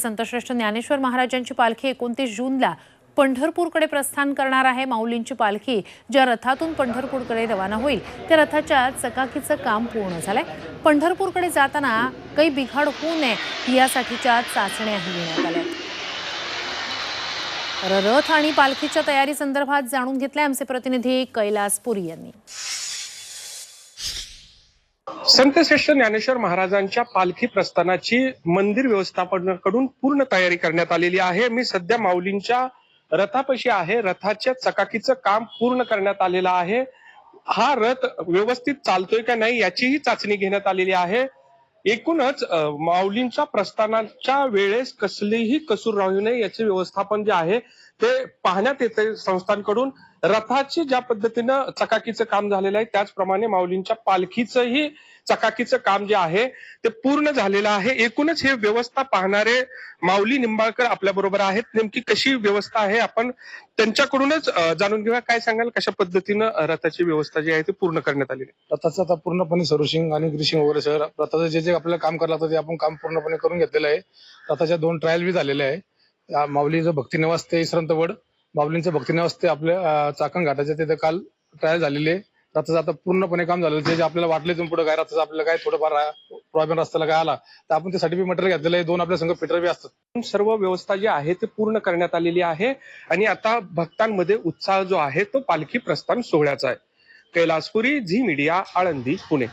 संतश्रेष्ठ ज्ञानेश्वर महाराजांची पालखी एकोणतीस जूनला पंढरपूरकडे प्रस्थान करणार आहे. माऊलींची पालखी ज्या रथातून पंढरपूरकडे रवाना होईल त्या रथाच्या चकाकीचं काम पूर्ण झालंय. पंढरपूरकडे जाताना काही बिघाड होऊ नये यासाठीच्या चाचण्याही घेण्यात आल्या रथ आणि पालखीच्या तयारी संदर्भात जाणून घेतलंय आमचे प्रतिनिधी कैलास पुरी यांनी. संत श्रेष्ठ ज्ञानेश्वर महाराजांच्या पालखी प्रस्थानाची मंदिर व्यवस्थापनाकडून पूर्ण तयारी करण्यात आलेली आहे. मी सध्या माऊलींच्या रथापाशी आहे. रथाच्या चकाकीचं काम पूर्ण करण्यात आलेलं आहे. हा रथ व्यवस्थित चालतोय का नाही याचीही चाचणी घेण्यात आलेली आहे. एकूणच माऊलींच्या प्रस्थानाच्या वेळेस कसलीही कसूर राहू नये याचे व्यवस्थापन जे आहे ते पाहण्यात येते संस्थांकडून. रथाची ज्या पद्धतीनं चकाकीचं काम झालेलं आहे त्याचप्रमाणे माऊलींच्या पालखीचंही चकाकीचं काम जे आहे ते पूर्ण झालेलं आहे. एकूणच हे व्यवस्था पाहणारे माऊली निंबाळकर आपल्या बरोबर आहेत. नेमकी कशी व्यवस्था आहे आपण त्यांच्याकडूनच जाणून घेऊया. काय सांगाल कशा पद्धतीनं रथाची व्यवस्था जी आहे ती पूर्ण करण्यात आलेली रथाचं आता पूर्णपणे सर्व्हिसिंग आणि ग्रिशिंग वगैरे सर रथाचं जे जे आपल्याला काम करायला लागतं ते आपण काम पूर्णपणे करून घेतलेलं आहे. रथाच्या दोन ट्रायल बी झालेले आहे. माऊलीचं भक्तिनिवास ते इसरंतवड माऊलींचं भक्तिनिवास ते आपल्या चाकण घाटाचे तिथे काल ट्रायल झालेले रथाचं आता पूर्णपणे काम झालं जे आपल्याला वाटले तुम्ही पुढे काय रथाचं आपल्याला काय थोडंफार प्रॉब्लेम रस्त्याला काय आला तर आपण त्यासाठी बी मटेरियल घेतलेलं आहे. दोन आपल्या संघ फिटर बी असतात. सर्व व्यवस्था जी आहे ते पूर्ण करण्यात आलेली आहे. आणि आता भक्तांमध्ये उत्साह जो आहे तो पालखी प्रस्थान सोहळ्याचा आहे. Kailaspuri Zee media Alandi Pune.